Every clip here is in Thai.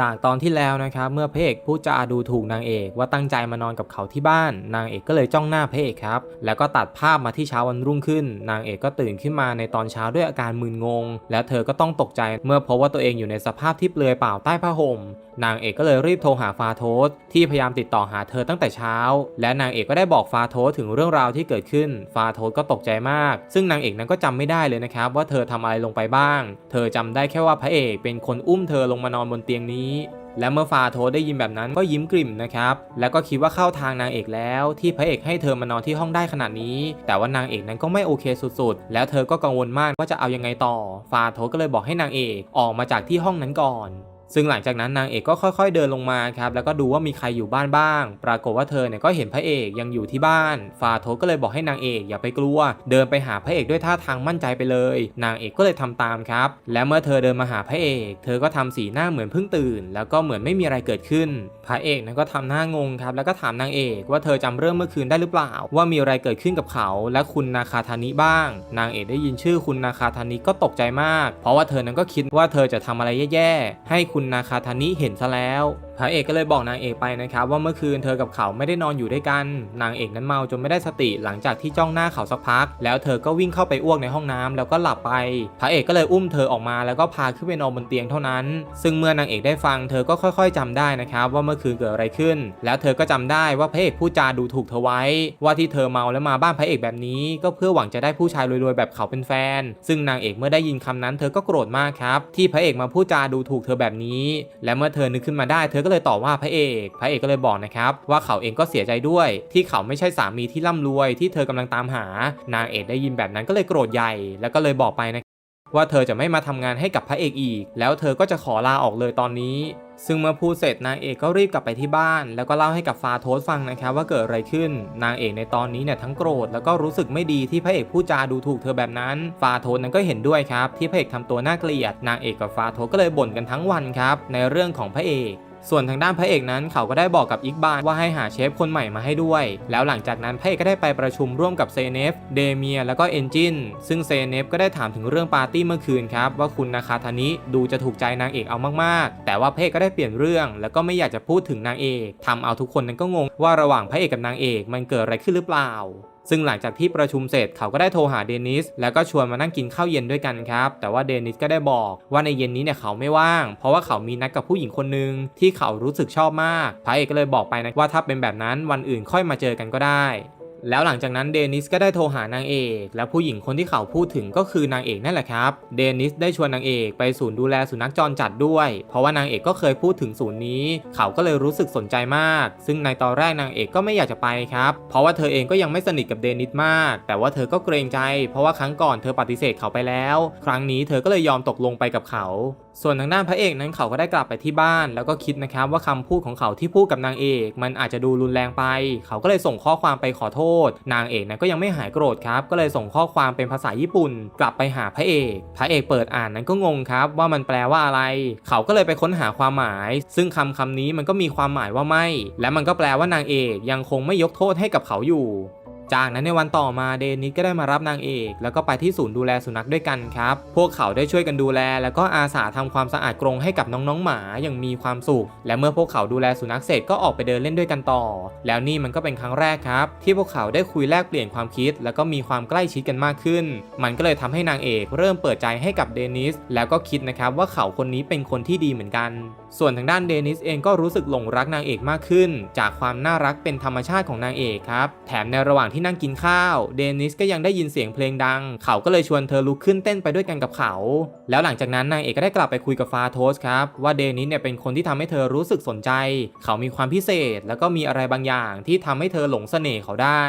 จากตอนที่แล้วนะครับเมื่อพระเอกพูดจาดูถูกนางเอกว่าตั้งใจมานอนกับเขาที่บ้าน นางเอกก็เลยจ้องหน้าพระเอกครับ แล้วก็ตัดภาพมาที่เช้าวันรุ่งขึ้น นางเอกก็ตื่นขึ้นมาในตอนเช้าด้วยอาการมึนงง แล้วเธอก็ต้องตกใจเมื่อพบว่าตัวเองอยู่ในสภาพที่เปลือยเปล่าใต้ผ้าห่มนางเอกก็เลยรีบโทรหาฟาโทสที่พยายามติดต่อหาเธอตั้งแต่เช้า และนางเอกก็ได้บอกฟาโทสถึงเรื่องราวที่เกิดขึ้น ฟาโทสก็ตกใจมาก ซึ่งนางเอกนั้นก็จำไม่ได้เลยนะครับว่าเธอทำอะไรลงไปบ้าง เธอจำได้แค่ว่าพระเอกเป็นคนอุ้มเธอลงมานอนบนเตียงนี้และเมื่อฟาโทสได้ยินแบบนั้นก็ยิ้มกลิ่มนะครับ แล้วก็คิดว่าเข้าทางนางเอกแล้ว ที่พระเอกให้เธอมานอนที่ห้องได้ขนาดนี้ แต่ว่านางเอกนั้นก็ไม่โอเคสุดๆ แล้วเธอก็กังวลมากว่าจะเอายังไงต่อ ฟาโทสก็เลยบอกให้นางเอกออกมาจากที่ห้องนั้นก่อน ซึ่งหลังจากนั้นนางเอกก็ค่อยๆเดินลงมาครับแล้วก็ดูว่ามีใครอยู่บ้านบ้าง ปรากฏว่าเธอเนี่ยก็เห็นพระเอกยังอยู่ที่บ้าน ฟาโทก็เลยบอกให้นางเอกอย่าไปกลัว เดินไปหาพระเอกด้วยท่าทางมั่นใจไปเลย นางเอกก็เลยทำตามครับ และเมื่อเธอเดินมาหาพระเอก เธอก็ทำสีหน้าเหมือนเพิ่งตื่น แล้วก็เหมือนไม่มีอะไรเกิดขึ้น พระเอกนั้นก็ทำหน้างงครับแล้วก็ถามนางเอกว่าเธอจำเรื่องเมื่อคืนได้หรือเปล่า ว่ามีอะไรเกิดขึ้นกับเขา และคุณนาคาธานิบ้าง นางเอกได้ยินชื่อคุณนาคาธานิก็ตกใจมาก เพราะว่าเธอนั้นก็คิดว่าเธอจะทำอะไรแย่ๆให้คุณนาคาธานิเห็นซะแล้ว พระเอกก็เลยบอกนางเอกไปนะครับว่าเมื่อคืนเธอกับเขาไม่ได้นอนอยู่ด้วยกัน นางเอกนั้นเมาจนไม่ได้สติหลังจากที่จ้องหน้าเขาสักพัก แล้วเธอก็วิ่งเข้าไปอ้วกในห้องน้ำแล้วก็หลับไปพระเอกก็เลยอุ้มเธอออกมาแล้วก็พาขึ้นไปนอนบนเตียงเท่านั้น ซึ่งเมื่อนางเอกได้ฟังเธอก็ค่อยๆจำได้นะครับว่าเมื่อคืนเกิดอะไรขึ้น แล้วเธอก็จำได้ว่าพระเอกพูดจาดูถูกเธอไว้ ว่าที่เธอเมาแล้วมาบ้านพระเอกแบบนี้ก็เพื่อหวังจะได้ผู้ชายรวยๆแบบเขาเป็นแฟน ซึ่งนางเอกเมื่อได้ยินคำนั้น เธอก็โกรธมากครับที่พระเอกมาพูดจาดูถูกเธอแบบนี้ และเมื่อเธอนึกขึ้นมาได้เธอก็เลยต่อว่าพระเอก พระเอกก็เลยบอกนะครับว่าเขาเองก็เสียใจด้วย ที่เขาไม่ใช่สามีที่ร่ำรวยที่เธอกำลังตามหา นางเอกได้ยินแบบนั้นก็เลยโกรธใหญ่ แล้วก็เลยบอกไปนะว่าเธอจะไม่มาทำงานให้กับพระเอกอีก แล้วเธอก็จะขอลาออกเลยตอนนี้ ซึ่งเมื่อพูดเสร็จนางเอกก็รีบกลับไปที่บ้าน แล้วก็เล่าให้กับฟาโทสฟังนะครับว่าเกิดอะไรขึ้น นางเอกในตอนนี้เนี่ยทั้งโกรธแล้วก็รู้สึกไม่ดีที่พระเอกพูดจาดูถูกเธอแบบนั้น ฟาโทสนั้นก็เห็นด้วยครับที่พระเอกทำตัวน่าเกลียด นางเอกกับฟาโทสก็เลยบ่นกันทั้งวันครับในเรื่องของพระเอก ส่วนทางด้านพระเอกนั้นเขาก็ได้บอกกับอิกบานว่าให้หาเชฟคนใหม่มาให้ด้วย แล้วหลังจากนั้นพระเอกก็ได้ไปประชุมร่วมกับเซเนฟ เดเมีย แล้วก็เอนจิน ซึ่งเซเนฟก็ได้ถามถึงเรื่องปาร์ตี้เมื่อคืนครับ ว่าคุณนาคาทานิดูจะถูกใจนางเอกเอามากๆ แต่ว่าพระเอกก็ได้เปลี่ยนเรื่อง แล้วก็ไม่อยากจะพูดถึงนางเอกทำเอาทุกคนนั้นก็งงว่าระหว่างพระเอกกับนางเอกมันเกิดอะไรขึ้นหรือเปล่า ซึ่งหลังจากที่ประชุมเสร็จเขาก็ได้โทรหาเดนิสแล้วก็ชวนมานั่งกินข้าวเย็นด้วยกันครับ แต่ว่าเดนิสก็ได้บอกว่าในเย็นนี้เนี่ยเขาไม่ว่าง เพราะว่าเขามีนัดกับผู้หญิงคนหนึ่งที่เขารู้สึกชอบมากพระเอกก็เลยบอกไปนะว่าถ้าเป็นแบบนั้นวันอื่นค่อยมาเจอกันก็ได้ แล้วหลังจากนั้นเดนิสก็ได้โทรหานางเอก และผู้หญิงคนที่เขาพูดถึงก็คือนางเอกนั่นแหละครับ เดนิสได้ชวนนางเอกไปศูนย์ดูแลสุนัขจรจัดด้วย เพราะว่านางเอกก็เคยพูดถึงศูนย์นี้ เขาก็เลยรู้สึกสนใจมาก ซึ่งในตอนแรกนางเอกก็ไม่อยากจะไปครับ เพราะว่าเธอเองก็ยังไม่สนิทกับเดนิสมาก แต่ว่าเธอก็เกรงใจ เพราะว่าครั้งก่อนเธอปฏิเสธเขาไปแล้ว ครั้งนี้เธอก็เลยยอมตกลงไปกับเขา ส่วนทางด้านพระเอกนั้นเขาก็ได้กลับไปที่บ้าน แล้วก็คิดนะครับว่าคำพูดของเขาที่พูดกับนางเอก มันอาจจะดูรุนแรงไป เขาก็เลยส่งข้อความไปขอโทษนางเอกนั้นก็ยังไม่หายโกรธครับ ก็เลยส่งข้อความเป็นภาษาญี่ปุ่น กลับไปหาพระเอก พระเอกเปิดอ่านนั้นก็งงครับ ว่ามันแปลว่าอะไร เขาก็เลยไปค้นหาความหมาย ซึ่งคำคำนี้มันก็มีความหมายว่าไม่ และมันก็แปลว่านางเอกยังคงไม่ยกโทษให้กับเขาอยู่ จากนั้นในวันต่อมาเดนิสก็ได้มารับนางเอก แล้วก็ไปที่ศูนย์ดูแลสุนัขด้วยกันครับ พวกเขาได้ช่วยกันดูแล แล้วก็อาสาทำความสะอาดกรงให้กับน้องๆหมาอย่างมีความสุข และเมื่อพวกเขาดูแลสุนัขเสร็จก็ออกไปเดินเล่นด้วยกันต่อ แล้วนี่มันก็เป็นครั้งแรกครับ ที่พวกเขาได้คุยแลกเปลี่ยนความคิด แล้วก็มีความใกล้ชิดกันมากขึ้น มันก็เลยทำให้นางเอกเริ่มเปิดใจให้กับเดนิสแล้วก็คิดนะครับว่าเขาคนนี้เป็นคนที่ดีเหมือนกัน ส่วนทางด้านเดนิสเองก็รู้สึกหลงรักนางเอกมากขึ้น จากความน่ารักเป็นธรรมชาติของนางเอกครับแถมในระหว่างที่นั่งกินข้าว เดนิสก็ยังได้ยินเสียงเพลงดัง เขาก็เลยชวนเธอลุกขึ้นเต้นไปด้วยกันกับเขา แล้วหลังจากนั้นนางเอกก็ได้กลับไปคุยกับฟาโทสครับว่าเดนิสเนี่ยเป็นคนที่ทำให้เธอรู้สึกสนใจ เขามีความพิเศษ แล้วก็มีอะไรบางอย่างที่ทำให้เธอหลงเสน่ห์เขาได้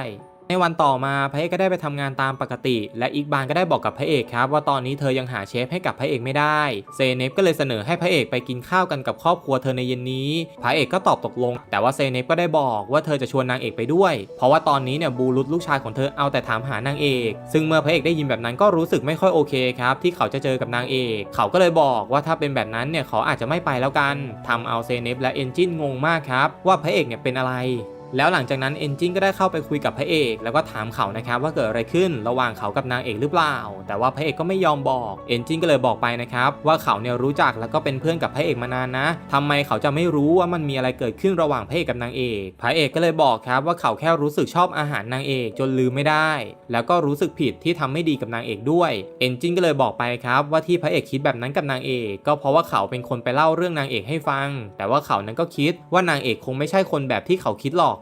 ในวันต่อมาพระเอกก็ได้ไปทำงานตามปกติ และอีกบานก็ได้บอกกับพระเอกครับ ว่าตอนนี้เธอยังหาเชฟให้กับพระเอกไม่ได้ เซเนฟก็เลยเสนอให้พระเอกไปกินข้าวกันกับครอบครัวเธอในเย็นนี้ พระเอกก็ตอบตกลง แต่ว่าเซเนฟก็ได้บอกว่าเธอจะชวนนางเอกไปด้วย เพราะว่าตอนนี้เนี่ยบูรุษลูกชายของเธอเอาแต่ถามหานางเอก ซึ่งเมื่อพระเอกได้ยินแบบนั้นก็รู้สึกไม่ค่อยโอเคครับที่เขาจะเจอกับนางเอก เขาก็เลยบอกว่าถ้าเป็นแบบนั้นเนี่ยเขาอาจจะไม่ไปแล้วกันทำเอาเซเนฟและเอนจินงงมากครับว่าพระเอกเนี่ยเป็นอะไร แล้วหลังจากนั้นเอนจินก็ได้เข้าไปคุยกับพระเอก แล้วก็ถามเขานะครับว่าเกิดอะไรขึ้นระหว่างเขากับนางเอกหรือเปล่า แต่ว่าพระเอกก็ไม่ยอมบอกเอนจินก็เลยบอกไปนะครับว่าเขาเนี่ยรู้จักแล้วก็เป็นเพื่อนกับพระเอกมานานนะทำไมเขาจะไม่รู้ว่ามันมีอะไรเกิดขึ้นระหว่างพระเอกกับนางเอก พระเอกก็เลยบอกครับว่าเขาแค่รู้สึกชอบอาหารนางเอกจนลืมไม่ได้ แล้วก็รู้สึกผิดที่ทำไม่ดีกับนางเอกด้วยเอนจินก็เลยบอกไปครับว่าที่พระเอกคิดแบบนั้นกับนางเอกก็เพราะว่าเขาเป็นคนไปเล่าเรื่องนางเอกให้ฟัง แต่ว่าเขานั้นก็คิดว่านางเอกคงไม่ใช่คนแบบที่เขาคิดหรอก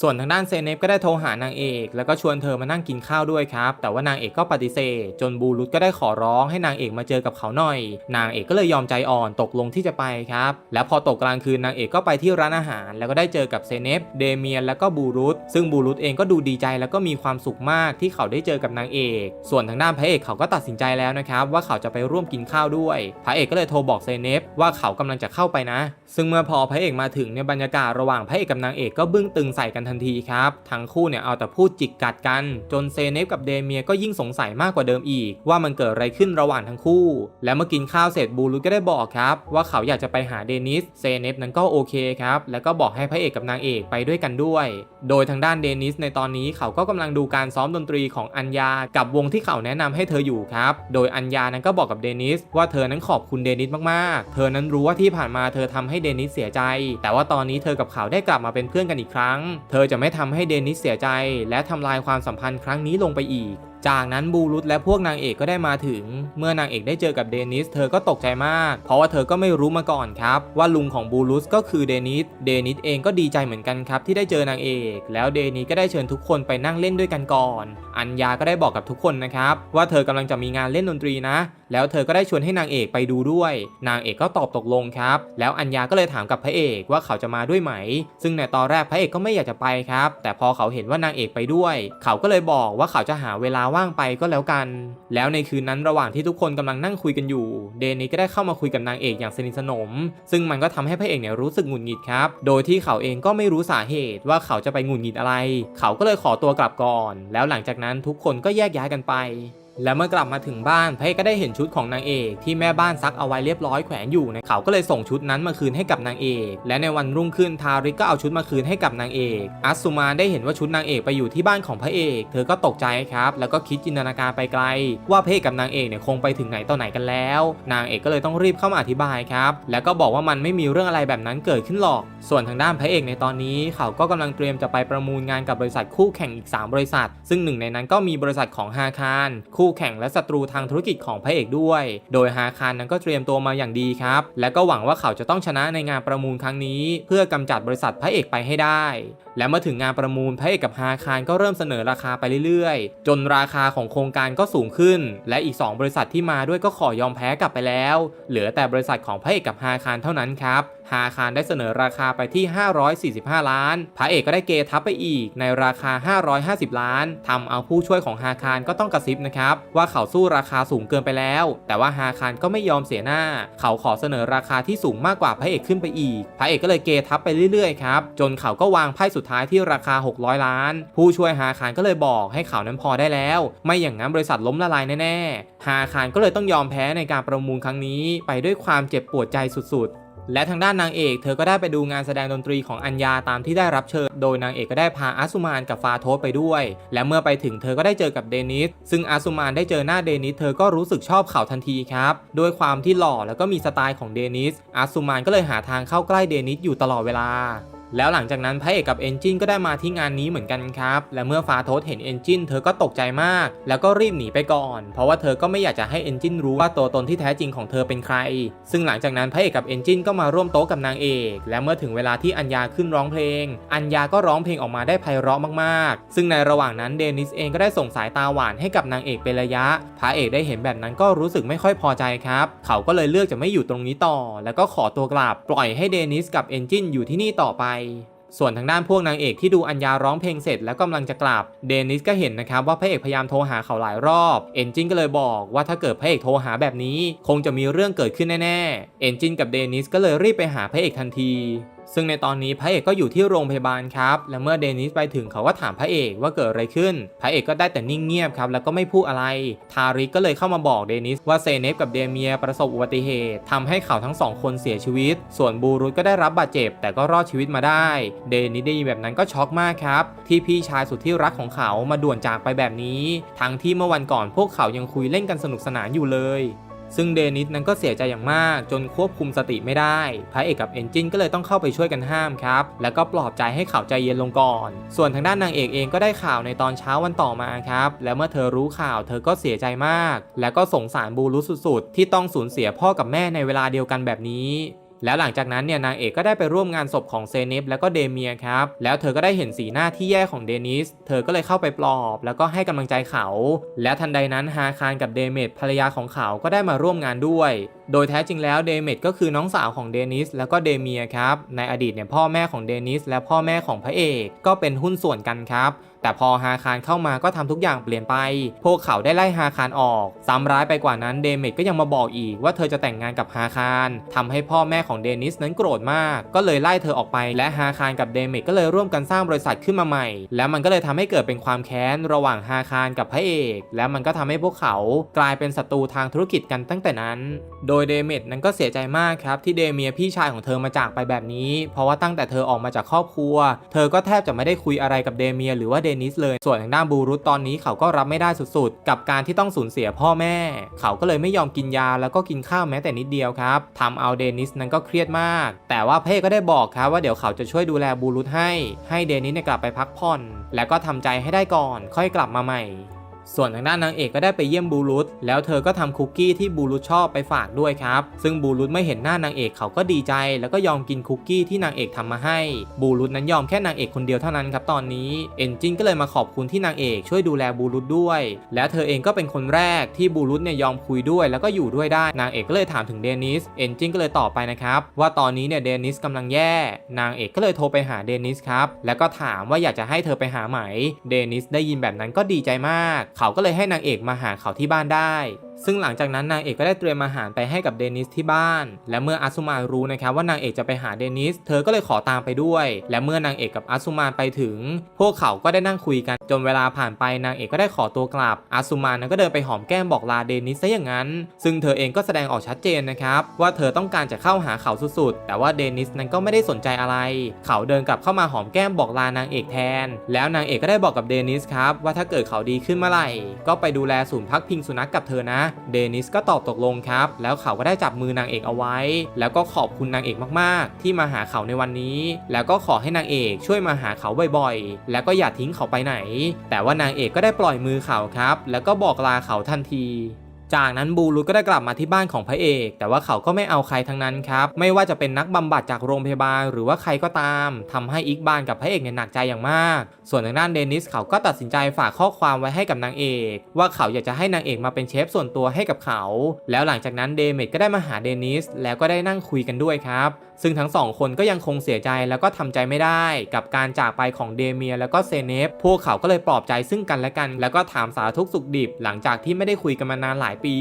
ส่วนทางด้านเซเนฟก็ได้โทรหานางเอก แล้วก็ชวนเธอมานั่งกินข้าวด้วยครับ แต่ว่านางเอกก็ปฏิเสธ จนบูรุตก็ได้ขอร้องให้นางเอกมาเจอกับเขาหน่อย นางเอกก็เลยยอมใจอ่อนตกลงที่จะไปครับ แล้วพอตกกลางคืนนางเอกก็ไปที่ร้านอาหาร แล้วก็ได้เจอกับเซเนฟเดเมียนแล้วก็บูรุตซึ่งบูรุตเองก็ดูดีใจแล้วก็มีความสุขมากที่เขาได้เจอกับนางเอก ส่วนทางด้านพระเอกเขาก็ตัดสินใจแล้วนะครับว่าเขาจะไปร่วมกินข้าวด้วย พระเอกก็เลยโทรบอกเซเนฟว่าเขากำลังจะเข้าไปนะ ซึ่งเมื่อพอพระเอกมาถึงเนี่ยบรรยากาศระหว่างพระเอกกับนางเอกก็บึ้งตึงใส่กันทันทีครับ ทั้งคู่เนี่ยเอาแต่พูดจิกกัดกัน จนเซเนฟกับเดเมียก็ยิ่งสงสัยมากกว่าเดิมอีก ว่ามันเกิดอะไรขึ้นระหว่างทั้งคู่ และเมื่อกินข้าวเสร็จบูรุก็ได้บอกครับว่าเขาอยากจะไปหาเดนิส เซเนฟนั้นก็โอเคครับ แล้วก็บอกให้พระเอกกับนางเอกไปด้วยกันด้วย โดยทางด้านเดนิสในตอนนี้เขาก็กำลังดูการซ้อมดนตรีของอัญญากับวงที่เขาแนะนำให้เธออยู่ครับ โดยอัญญานั้นก็บอกกับเดนิสว่าเธอนั้นขอบคุณเดนิสมากๆ เธอนั้นรู้ว่าที่ผ่านมาเธอทำให้เดนิสเสียใจ แต่ว่าตอนนี้เธอกับเขาได้กลับมาเป็นเพื่อนกันอีกครั้งเธอจะไม่ทำให้เดนิสเสียใจ และทำลายความสัมพันธ์ครั้งนี้ลงไปอีก จากนั้นบูรุตและพวกนางเอกก็ได้มาถึง เมื่อนางเอกได้เจอกับเดนิส เธอก็ตกใจมาก เพราะว่าเธอก็ไม่รู้มาก่อนครับ ว่าลุงของบูรุสก็คือเดนิส เดนิสเองก็ดีใจเหมือนกันครับ ที่ได้เจอนางเอก แล้วเดนิสก็ได้เชิญทุกคนไปนั่งเล่นด้วยกันก่อน อัญญาก็ได้บอกกับทุกคนนะครับว่าเธอกำลังจะมีงานเล่นดนตรีนะ แล้วเธอก็ได้ชวนให้นางเอกไปดูด้วย นางเอกก็ตอบตกลงครับ แล้วอัญญาก็เลยถามกับพระเอกว่าเขาจะมาด้วยไหม ซึ่งในตอนแรกพระเอกก็ไม่อยากจะไปครับ แต่พอเขาเห็นว่านางเอกไปด้วย เขาก็เลยบอกว่าเขาจะหาเวลาว่างไปก็แล้วกัน แล้วในคืนนั้นระหว่างที่ทุกคนกำลังนั่งคุยกันอยู่ เดนิสก็ได้เข้ามาคุยกับนางเอกอย่างสนิทสนม ซึ่งมันก็ทำให้พระเอกเนี่ยรู้สึกหงุดหงิดครับ โดยที่เขาเองก็ไม่รู้สาเหตุว่าเขาจะไปหงุดหงิดอะไร เขาก็เลยขอตัวกลับก่อน แล้วหลังจากนั้นทุกคนก็แยกย้ายกันไป และเมื่อกลับมาถึงบ้านพระเอกก็ได้เห็นชุดของนางเอกที่แม่บ้านซักเอาไว้เรียบร้อยแขวนอยู่นะเขาก็เลยส่งชุดนั้นมาคืนให้กับนางเอก และในวันรุ่งขึ้นทาริกก็เอาชุดมาคืนให้กับนางเอกอัสุมาได้เห็นว่าชุดนางเอกไปอยู่ที่บ้านของพระเอก เธอก็ตกใจครับ แล้วก็คิดจินตนาการไปไกล ว่าพระเอกกับนางเอกเนี่ยคงไปถึงไหนต่อไหนกันแล้ว นางเอกก็เลยต้องรีบเข้ามาอธิบายครับ แล้วก็บอกว่ามันไม่มีเรื่องอะไรแบบนั้นเกิดขึ้นหรอก ส่วนทางด้านพระเอกในตอนนี้ เขาก็กำลังเตรียมจะไปประมูลงานกับบริษัทคู่แข่งอีก 3 บริษัท ซึ่งหนึ่งในนั้นก็มีบริษัทของฮาคารคูู่แข่งและศัตรูทางธุรกิจของพระเอกด้วย โดยฮาคารนั้นก็เตรียมตัวมาอย่างดีครับ และก็หวังว่าเขาจะต้องชนะในงานประมูลครั้งนี้ เพื่อกำจัดบริษัทพระเอกไปให้ได้ และเมื่อถึงงานประมูลพระเอกกับฮาคารก็เริ่มเสนอราคาไปเรื่อยๆ จนราคาของโครงการก็สูงขึ้น และอีก 2 บริษัทที่มาด้วยก็ขอยอมแพ้กลับไปแล้ว เหลือแต่บริษัทของพระเอกกับฮาคารเท่านั้นครับฮาคารได้เสนอราคาไปที่ 545 ล้าน พระเอกก็ได้เกทับไปอีกในราคา 550 ล้านทำเอาผู้ช่วยของฮาคารก็ต้องกระซิบนะครับว่าเขาสู้ราคาสูงเกินไปแล้ว แต่ว่าฮาคารก็ไม่ยอมเสียหน้า เขาขอเสนอราคาที่สูงมากกว่าพระเอกขึ้นไปอีก พระเอกก็เลยเกทับไปเรื่อยๆครับจนเขาก็วางไพ่สุดท้ายที่ราคา 600 ล้าน ผู้ช่วยฮาคารก็เลยบอกให้เขานั้นพอได้แล้ว ไม่อย่างนั้นบริษัทล้มละลายแน่ๆฮาคารก็เลยต้องยอมแพ้ในการประมูลครั้งนี้ ไปด้วยความเจ็บปวดใจสุดๆ และทางด้านนางเอกเธอก็ได้ไปดูงานแสดงดนตรีของอัญญาตามที่ได้รับเชิญ โดยนางเอกก็ได้พาอาซุมานกับฟาโทสไปด้วย และเมื่อไปถึงเธอก็ได้เจอกับเดนิส ซึ่งอาซุมานได้เจอหน้าเดนิสเธอก็รู้สึกชอบเขาทันทีครับด้วยความที่หล่อแล้วก็มีสไตล์ของเดนิสอาซุมานก็เลยหาทางเข้าใกล้เดนิสอยู่ตลอดเวลา แล้วหลังจากนั้นพระเอกกับเอนจินก็ได้มาที่งานนี้เหมือนกันครับ และเมื่อฟาโทสเห็นเอนจินเธอก็ตกใจมาก แล้วก็รีบหนีไปก่อน เพราะว่าเธอก็ไม่อยากจะให้เอนจินรู้ว่าตัวตนที่แท้จริงของเธอเป็นใคร ซึ่งหลังจากนั้นพระเอกกับเอนจินก็มาร่วมโต๊ะกับนางเอก และเมื่อถึงเวลาที่อัญญาขึ้นร้องเพลง อัญญาก็ร้องเพลงออกมาได้ไพเราะมากๆ ซึ่งในระหว่างนั้นเดนิสเองก็ได้ส่งสายตาหวานให้กับนางเอกเป็นระยะ พระเอกได้เห็นแบบนั้นก็รู้สึกไม่ค่อยพอใจครับ เขาก็เลยเลือกจะไม่อยู่ตรงนี้ต่อ แล้วก็ขอตัวกลับ ปล่อยให้เดนิสกับเอนจินอยู่ที่นี่ต่อไปส่วนทางด้านพวกนางเอกที่ดูอัญญาร้องเพลงเสร็จแล้วกำลังจะกลับ เดนิสก็เห็นนะครับว่าพระเอกพยายามโทรหาเขาหลายรอบ เอนจินก็เลยบอกว่าถ้าเกิดพระเอกโทรหาแบบนี้ คงจะมีเรื่องเกิดขึ้นแน่ๆ เอนจินกับเดนิสก็เลยรีบไปหาพระเอกทันที ซึ่งในตอนนี้พระเอกก็อยู่ที่โรงพยาบาลครับ และเมื่อเดนิสไปถึงเขาก็ถามพระเอกว่าเกิดอะไรขึ้น พระเอกก็ได้แต่นิ่งเงียบครับแล้วก็ไม่พูดอะไร ทาริกก็เลยเข้ามาบอกเดนิสว่าเซเนฟกับเดเมียประสบอุบัติเหตุทำให้เขาทั้งสองคนเสียชีวิต ส่วนบูรุษก็ได้รับบาดเจ็บ แต่ก็รอดชีวิตมาได้ เดนิสได้ยินแบบนั้นก็ช็อกมากครับ ที่พี่ชายสุดที่รักของเขามาด่วนจากไปแบบนี้ ทั้งที่เมื่อวันก่อนพวกเขายังคุยเล่นกันสนุกสนานอยู่เลย ซึ่งเดนิสนั้นก็เสียใจอย่างมากจนควบคุมสติไม่ได้ พระเอกกับเอนจินก็เลยต้องเข้าไปช่วยกันห้ามครับ แล้วก็ปลอบใจให้เขาใจเย็นลงก่อน ส่วนทางด้านนางเอกเองก็ได้ข่าวในตอนเช้าวันต่อมาครับ แล้วเมื่อเธอรู้ข่าวเธอก็เสียใจมาก แล้วก็สงสารบูรุสสุดๆ ที่ต้องสูญเสียพ่อกับแม่ในเวลาเดียวกันแบบนี้ แล้วหลังจากนั้นเนี่ยนางเอกก็ได้ไปร่วมงานศพของเซเนฟแล้วก็เดเมียครับ แล้วเธอก็ได้เห็นสีหน้าที่แย่ของเดนิส เธอก็เลยเข้าไปปลอบ แล้วก็ให้กำลังใจเขา และทันใดนั้นฮาคารกับเดเมดภรรยาของเขาก็ได้มาร่วมงานด้วยโดยแท้จริงแล้วเดเมดก็คือน้องสาวของเดนิสแล้วก็เดเมียครับ ในอดีตเนี่ยพ่อแม่ของเดนิสและพ่อแม่ของพระเอกก็เป็นหุ้นส่วนกันครับ แต่พอฮาคารเข้ามาก็ทำทุกอย่างเปลี่ยนไป พวกเขาได้ไล่ฮาคารออก ซ้ำร้ายไปกว่านั้นเดเมดก็ยังมาบอกอีกว่าเธอจะแต่งงานกับฮาคารทำให้พ่อแม่ของเดนิสนั้นโกรธมาก ก็เลยไล่เธอออกไป และฮาคารกับเดเมดก็เลยร่วมกันสร้างบริษัทขึ้นมาใหม่ แล้วมันก็เลยทำให้เกิดเป็นความแค้นระหว่างฮาคารกับพระเอก และมันก็ทำให้พวกเขากลายเป็นศัตรูทางธุรกิจกันตั้งแต่นั้น โดยเดเมดนั้นก็เสียใจมากครับที่เดเมียพี่ชายของเธอมาจากไปแบบนี้ เพราะว่าตั้งแต่เธอออกมาจากครอบครัว เธอก็แทบจะไม่ได้คุยอะไรกับเดเมียหรือว่าเดนิสเลย ส่วนทางด้านบูรุตตอนนี้เขาก็รับไม่ได้สุดๆ กับการที่ต้องสูญเสียพ่อแม่ เขาก็เลยไม่ยอมกินยาแล้วก็กินข้าวแม้แต่นิดเดียวครับทำเอาเดนิสนั้นก็เครียดมาก แต่ว่าเพ่ก็ได้บอกครับว่าเดี๋ยวเขาจะช่วยดูแลบูรุตให้ ให้เดนิสกลับไปพักผ่อน แล้วก็ทำใจให้ได้ก่อน ค่อยกลับมาใหม่ ส่วนทางด้านนางเอกก็ได้ไปเยี่ยมบูรุตแล้วเธอก็ทำคุกกี้ที่บูรุตชอบไปฝากด้วยครับ ซึ่งบูรุตไม่เห็นหน้านางเอกเขาก็ดีใจ แล้วก็ยอมกินคุกกี้ที่นางเอกทำมาให้ บูรุตนั้นยอมแค่นางเอกคนเดียวเท่านั้นครับตอนนี้เอนจินก็เลยมาขอบคุณที่นางเอกช่วยดูแลบูรุตด้วย แล้วเธอเองก็เป็นคนแรกที่บูรุตเนี่ยยอมคุยด้วย แล้วก็อยู่ด้วยได้นางเอกก็เลยถามถึงเดนิสเอนจินก็เลยตอบไปนะครับว่าตอนนี้เนี่ยเดนิสกำลังแย่ นางเอกก็เลยโทรไปหาเดนิสครับแล้วก็ถามว่าอยากจะให้เธอไปหาไหมเดนิสได้ยินแบบนั้นก็ดีใจมากเขาก็เลยให้นางเอกมาหาเขาที่บ้านได้ซึ่งหลังจากนั้นนางเอกก็ได้เตรียมอาหารไปให้กับเดนิสที่บ้าน และเมื่ออาซุมานรู้นะครับว่านางเอกจะไปหาเดนิส เธอก็เลยขอตามไปด้วย และเมื่อนางเอกกับอาซุมานไปถึง พวกเขาก็ได้นั่งคุยกันจนเวลาผ่านไปนางเอกก็ได้ขอตัวกลับ อาซุมานนั้นก็เดินไปหอมแก้มบอกลาเดนิสซะอย่างนั้น ซึ่งเธอเองก็แสดงออกชัดเจนนะครับว่าเธอต้องการจะเข้าหาเขาสุดๆ แต่ว่าเดนิสนั้นก็ไม่ได้สนใจอะไร เขาเดินกลับเข้ามาหอมแก้มบอกลานางเอกแทน แล้วนางเอกก็ได้บอกกับเดนิสครับว่าถ้าเกิดเขาดีขึ้นเมื่อไหร่ ก็ไปดูแลศูนย์พักพิงสุนัขกกับเธอนะเดนิสก็ตอบตกลงครับ แล้วเขาก็ได้จับมือนางเอกเอาไว้ แล้วก็ขอบคุณนางเอกมากๆ ที่มาหาเขาในวันนี้ แล้วก็ขอให้นางเอกช่วยมาหาเขาบ่อยๆ แล้วก็อย่าทิ้งเขาไปไหน แต่ว่านางเอกก็ได้ปล่อยมือเขาครับ แล้วก็บอกลาเขาทันที จากนั้นบูรุษก็ได้กลับมาที่บ้านของพระเอก แต่ว่าเขาก็ไม่เอาใครทั้งนั้นครับ ไม่ว่าจะเป็นนักบำบัดจากโรงพยาบาล หรือว่าใครก็ตามทำให้อิกบานกับพระเอกเนี่ยหนักใจอย่างมาก ส่วนทางด้านเดนิสเขาก็ตัดสินใจฝากข้อความไว้ให้กับนางเอก ว่าเขาอยากจะให้นางเอกมาเป็นเชฟส่วนตัวให้กับเขา แล้วหลังจากนั้นเดเมดก็ได้มาหาเดนิสแล้วก็ได้นั่งคุยกันด้วยครับซึ่งทั้งสองคนก็ยังคงเสียใจแล้วก็ทำใจไม่ได้กับการจากไปของเดเมียแล้วก็เซเนฟ พวกเขาก็เลยปลอบใจซึ่งกันและกัน แล้วก็ถามสารทุกสุขดิบ หลังจากที่ไม่ได้คุยกันมานานหลายปี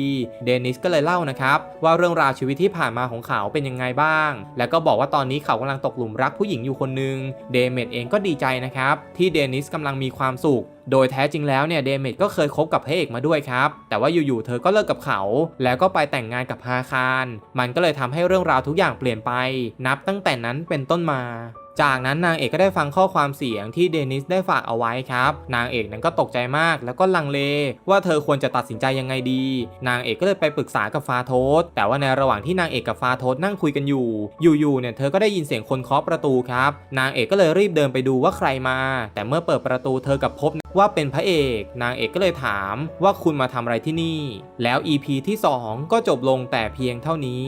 เดนิสก็เลยเล่านะครับ ว่าเรื่องราวชีวิตที่ผ่านมาของเขาเป็นยังไงบ้าง แล้วก็บอกว่าตอนนี้เขากำลังตกหลุมรักผู้หญิงอยู่คนหนึ่งเดเมดเองก็ดีใจนะครับที่เดนิสกำลังมีความสุขโดยแท้จริงแล้วเนี่ยเดเมจก็เคยคบกับพระเอกมาด้วยครับ แต่ว่าอยู่ๆเธอก็เลิกกับเขา แล้วก็ไปแต่งงานกับฮาคาร มันก็เลยทำให้เรื่องราวทุกอย่างเปลี่ยนไป นับตั้งแต่นั้นเป็นต้นมา จากนั้นนางเอกก็ได้ฟังข้อความเสียงที่เดนิสได้ฝากเอาไว้ครับ นางเอกนั้นก็ตกใจมากแล้วก็ลังเล ว่าเธอควรจะตัดสินใจยังไงดี นางเอกก็เลยไปปรึกษากับฟาโทสแต่ว่าในระหว่างที่นางเอกกับฟาโทสนั่งคุยกันอยู่ อยู่ๆเนี่ยเธอก็ได้ยินเสียงคนเคาะประตูครับ นางเอกก็เลยรีบเดินไปดูว่าใครมา แต่เมื่อเปิดประตูเธอกับพบว่าเป็นพระเอก นางเอกก็เลยถามว่าคุณมาทำอะไรที่นี่ แล้ว EP ที่ 2 ก็จบลงแต่เพียงเท่านี้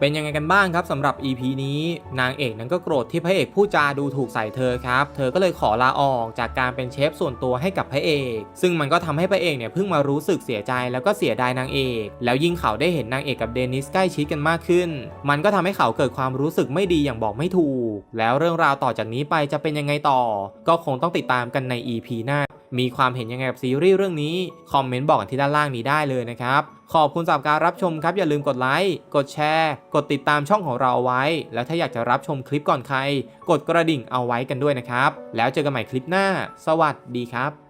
เป็นยังไงกันบ้างครับสำหรับ EP นี้ นางเอกนั้นก็โกรธที่พระเอกพูดจาดูถูกใส่เธอครับ เธอก็เลยขอลาออกจากการเป็นเชฟส่วนตัวให้กับพระเอก ซึ่งมันก็ทำให้พระเอกเนี่ยเพิ่งมารู้สึกเสียใจแล้วก็เสียดายนางเอก แล้วยิ่งเขาได้เห็นนางเอกกับเดนิสใกล้ชิดกันมากขึ้น มันก็ทำให้เขาเกิดความรู้สึกไม่ดีอย่างบอกไม่ถูก แล้วเรื่องราวต่อจากนี้ไปจะเป็นยังไงต่อ ก็คงต้องติดตามกันใน EP หน้า มีความเห็นยังไงกับซีรีส์เรื่องนี้ คอมเมนต์บอกกันที่ด้านล่างนี้ได้เลยนะครับ ขอบคุณสำหรับการรับชมครับ อย่าลืมกดไลค์ กดแชร์ กดติดตามช่องของเราเอาไว้ แล้วถ้าอยากจะรับชมคลิปก่อนใคร กดกระดิ่งเอาไว้กันด้วยนะครับ แล้วเจอกันใหม่คลิปหน้า สวัสดีครับ